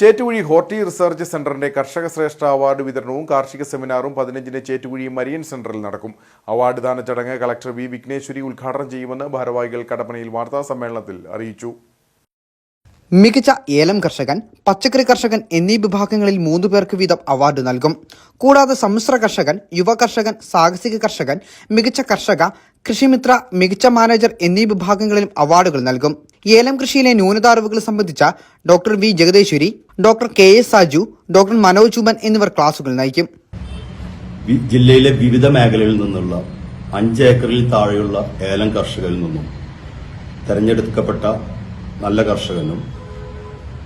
Chettukuzhi horti research സെന്ററിന്റെ കർഷക ശ്രേഷ്ഠ award വിതരണവും കാർഷിക സെമിനാറും പതിനഞ്ചിന് ചേറ്റുകുഴി മരിയൻ സെന്ററിൽ നടക്കും. അവാർഡ് ദാന ചടങ്ങ് കളക്ടർ വി വിഘ്നേശ്വരി ഉദ്ഘാടനം ചെയ്യുമെന്ന് ഭാരവാഹികൾ കടപ്പനയിൽ വാർത്താ സമ്മേളനത്തിൽ അറിയിച്ചു. മികച്ച ഏലം കർഷകൻ പച്ചക്കറി കർഷകൻ എന്നീ വിഭാഗങ്ങളിൽ മൂന്ന് പേർക്ക് വീതം അവാർഡ് നൽകും. കൂടാതെ സമ്മിശ്ര കർഷകൻ യുവ കർഷകൻ സാഹസിക കർഷകൻ മികച്ച കർഷക കൃഷിമിത്ര മികച്ച മാനേജർ എന്നീ വിഭാഗങ്ങളിലും അവാർഡുകൾ നൽകും. ഏലം കൃഷിയിലെ ന്യൂനത അറിവുകൾ സംബന്ധിച്ച doctor V Jagadeswari doctor K S Saju doctor Manoj Chuman എന്നിവർ ക്ലാസുകൾ നയിക്കും. ജില്ലയിലെ വിവിധ മേഖലകളിൽ നിന്നുള്ള അഞ്ച് ഏക്കറിൽ താഴെയുള്ള ഏലം കർഷകരിൽ നിന്നും തെരഞ്ഞെടുക്കപ്പെട്ട നല്ല കർഷകനും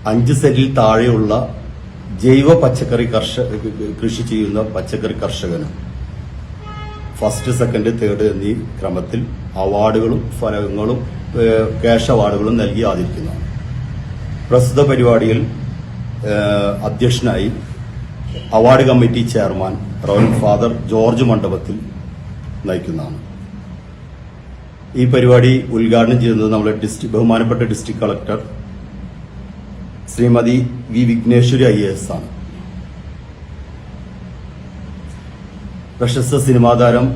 അഞ്ച് സെന്റിൽ താഴെയുള്ള ജൈവ പച്ചക്കറി കർഷക കൃഷി ചെയ്യുന്ന പച്ചക്കറി കർഷകനും ഫസ്റ്റ് സെക്കൻഡ് തേർഡ് എന്നീ ക്രമത്തിൽ അവാർഡുകളും ഫലകങ്ങളും ക്യാഷ് അവാർഡുകളും നൽകി ആദരിക്കുന്നതാണ് പ്രസ്തുത പരിപാടിയിൽ അധ്യക്ഷനായി award committee chairman royal father George മണ്ഡപത്തിൽ നയിക്കുന്നതാണ്. ഈ പരിപാടി ഉദ്ഘാടനം ചെയ്യുന്നത് നമ്മുടെ ഡിസ്ട്രിക്ട് ബഹുമാനപ്പെട്ട district collector Shrimati V Vigneswari I S ആണ്. പ്രശസ്ത സിനിമാ താരം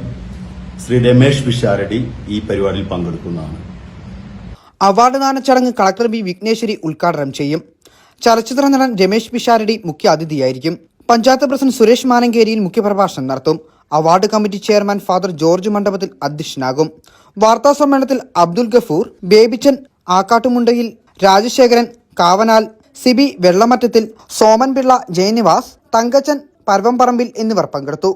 ശ്രീ രമേഷ് പിഷാരടി ഈ പരിപാടിയിൽ പങ്കെടുക്കുന്നതാണ്. അവാർഡ് ദാന ചടങ്ങ് കളക്ടർ ബി വിഘ്നേശ്വരി ഉദ്ഘാടനം ചെയ്യും. ചലച്ചിത്ര നടൻ രമേശ് പിഷാരടി മുഖ്യ അതിഥിയായിരിക്കും. പഞ്ചായത്ത് പ്രസിഡന്റ് സുരേഷ് മാനങ്കേരിയിൽ മുഖ്യപ്രഭാഷണം നടത്തും. Award committee chairman father George മണ്ഡപത്തിൽ അധ്യക്ഷനാകും. വാർത്താ സമ്മേളനത്തിൽ അബ്ദുൽ ഗഫൂർ ബേബിച്ചൻ ആക്കാട്ടുമുണ്ടയിൽ രാജശേഖരൻ കാവനാൽ സിബി വെള്ളമറ്റത്തിൽ സോമൻ പിള്ള ജയനിവാസ് തങ്കച്ചൻ പരവംപറമ്പിൽ എന്നിവർ പങ്കെടുത്തു.